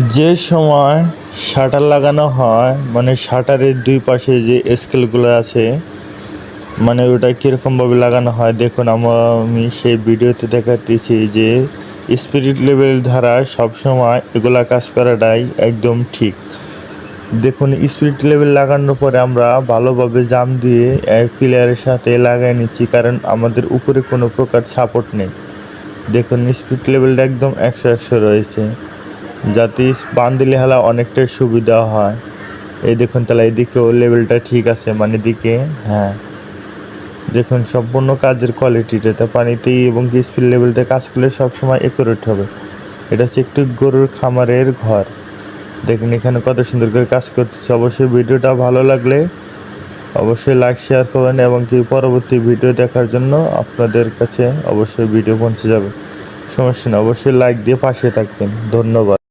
যে সময় শাটার লাগানো হয় মানে শাটারের দুই পাশে যে স্কেলগুলো আছে মানে ওটা কীরকমভাবে লাগানো হয়, দেখুন, আমা- সেই ভিডিওতে দেখাতেছি যে স্পিরিট লেভেল ধারা সবসময় এগুলা কাজ করাটাই একদম ঠিক। দেখুন স্পিরিট লেভেল লাগানোর পরে আমরা ভালোভাবে জাম দিয়ে এক প্লেয়ারের সাথে লাগাই নিচ্ছি, কারণ আমাদের উপরে কোনো প্রকার সাপোর্ট নেই। দেখুন স্পিড লেভেলটা একদম একশো একশো রয়েছে। যাতে বান দিলে হেলা অনেকটাই সুবিধা হয়। এই দেখুন তাহলে এদিকেও লেভেলটা ঠিক আছে মানে দিকে হ্যাঁ। দেখুন, সম্পূর্ণ কাজের কোয়ালিটিটা তা পানিতে এবং স্পিড লেভেলতে কাজ করলে সবসময় একুরেট হবে। এটা হচ্ছে একটু গরুর খামারের ঘর। দেখুন, এখানে কত সুন্দর করে কাজ করতেছে। অবশ্যই ভিডিওটা ভালো লাগলে অবশ্যই লাইক শেয়ার করবেন এবং কি পরবর্তী ভিডিও দেখার জন্য আপনাদের কাছে অবশ্যই ভিডিও পৌঁছে যাবে। সমস্যা নেই, অবশ্যই লাইক দিয়ে পাশে থাকবেন। ধন্যবাদ।